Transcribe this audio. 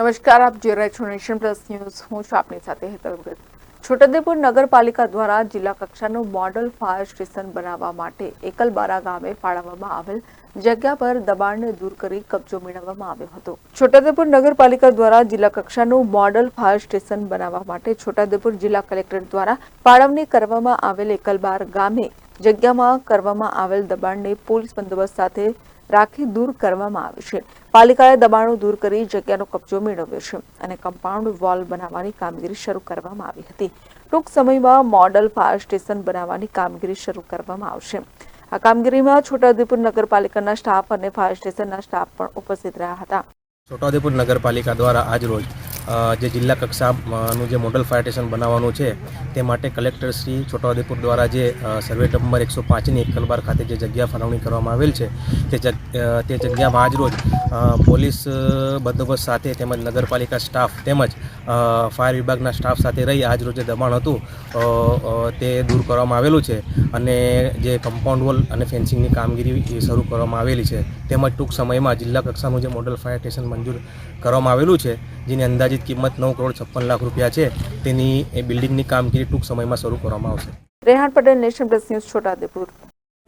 નમસ્કાર, આપ જોઈ રહ્યા પ્લસ ન્યૂઝ. હું છું આપની સાથે હેતલ છોટાઉદેપુર નગરપાલિકા દ્વારા જિલ્લા કક્ષાનું મોડલ ફાયર સ્ટેશન બનાવવા માટે એકલબારા ગામે ફાળવવામાં આવેલ જગ્યા પર દબાણને દૂર કરી કબજો મેળવવામાં આવ્યો હતો. છોટાઉદેપુર નગરપાલિકા દ્વારા જિલ્લા કક્ષાનું મોડલ ફાયર સ્ટેશન બનાવવા માટે છોટાઉદેપુર જિલ્લા કલેક્ટર દ્વારા ફાળવણી કરવામાં આવેલ એકલબાર ગામે જગ્યામાં કરવામાં આવેલ દબાણને પોલીસ બંદોબસ્ત સાથે રાખી દૂર કરવામાં આવે છે. પાલિકાએ દબાણો દૂર કરી જગ્યાનો કબજો મેળવ્યો છે અને કમ્પાઉન્ડ વોલ બનાવવાની કામગીરી શરૂ કરવામાં આવી હતી. ટૂંક સમયમાં મોડલ ફાયર સ્ટેશન બનાવવાની કામગીરી શરૂ કરવામાં આવશે. આ કામગીરીમાં છોટાઉદેપુર નગરપાલિકાના સ્ટાફ અને ફાયર સ્ટેશનના સ્ટાફ પણ ઉપસ્થિત રહ્યા હતા. છોટાઉદેપુર નગરપાલિકા દ્વારા આજરોજ અ, જે જિલ્લા કક્ષાનું જે મોડલ ફાયર સ્ટેશન બનાવવાનું છે, તે માટે કલેક્ટર શ્રી છોટાઉદેપુર દ્વારા જે સર્વે નંબર એકસો પાંચની એકલબાર ખાતે જે જગ્યા ફાળવણી કરવામાં આવેલ છે તે તે જગ્યામાં આજરોજ રોજ પોલીસ બંદોબસ્ત સાથે તેમજ નગરપાલિકા સ્ટાફ તેમજ ફાયર વિભાગના સ્ટાફ સાથે રહી આજરોજ જે દબાણ હતું. તે દૂર કરવામાં આવેલું છે અને જે કમ્પાઉન્ડ વોલ અને ફેન્સિંગની કામગીરી એ શરૂ કરવામાં આવેલી છે. તેમજ ટૂંક સમયમાં જિલ્લા કક્ષાનું જે મોડલ ફાયર સ્ટેશન મંજૂર કરવામાં આવેલું છે, જેની અંદાજિત કિંમત નવ કરોડ છપ્પન લાખ રૂપિયા છે. તેની એ બિલ્ડિંગની કામગીરી ટૂંક સમયમાં શરૂ કરવામાં આવશે. Rehan Patel national plus news Chhotaudepur